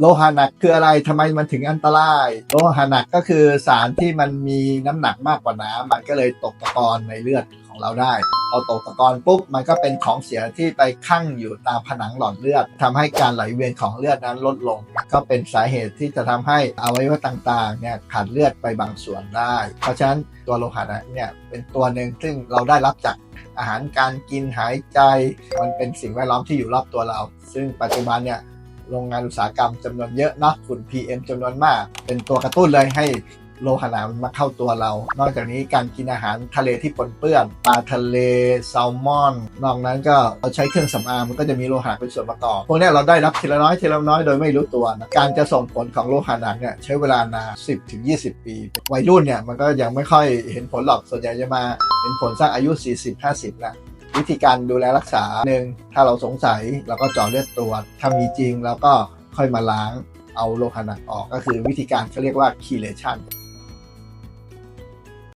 โลหะหนักคืออะไรทำไมมันถึงอันตราย โลหะหนักก็คือสารที่มันมีน้ำหนักมากกว่าน้ำมันก็เลยตกตะกอนในเลือดของเราได้ พอตกตะกอนปุ๊บมันก็เป็นของเสียที่ไปคั่งอยู่ตามผนังหลอดเลือดทำให้การไหลเวียนของเลือดนั้นลดลง ก็เป็นสาเหตุที่จะทำให้อวัยวะต่างๆเนี่ยขาดเลือดไปบางส่วนได้ เพราะฉะนั้นตัวโลหะหนักเนี่ยเป็นตัวหนึ่งซึ่งเราได้รับจากอาหารการกินหายใจ มันเป็นสิ่งแวดล้อมที่อยู่รอบตัวเรา ซึ่งปัจจุบันเนี่ย โรงงานอุตสาหกรรมจำนวนเยอะเนาะฝุ่น PM จำนวนมาก เป็นตัวกระตุ้นเลยให้โลหะหนักมันมาเข้าตัวเรา นอกจากนี้การกินอาหารทะเลที่ปนเปื้อน ปลาทะเลแซลมอน นอกนั้นก็เราใช้เครื่องสำอางมันก็จะมีโลหะเป็นส่วนประกอบ พวกนี้เราได้รับทีละน้อยทีละน้อยโดยไม่รู้ตัวนะการจะส่งผลของโลหะหนักเนี่ยใช้เวลานาน10ถึง20 ปี วัยรุ่นเนี่ยมันก็ยังไม่ค่อยเห็นผลหรอก ส่วนใหญ่จะมาเห็นผลสักอายุ 40-50แล้ว วิธีการดูแลรักษาหนึ่งถ้าเราสงสัยเราก็เจาะเลือดตรวจถ้ามีจริงเราก็ค่อยมาล้างเอาโลหะหนักออกก็คือวิธีการเขาเรียกว่าคีเลชั่น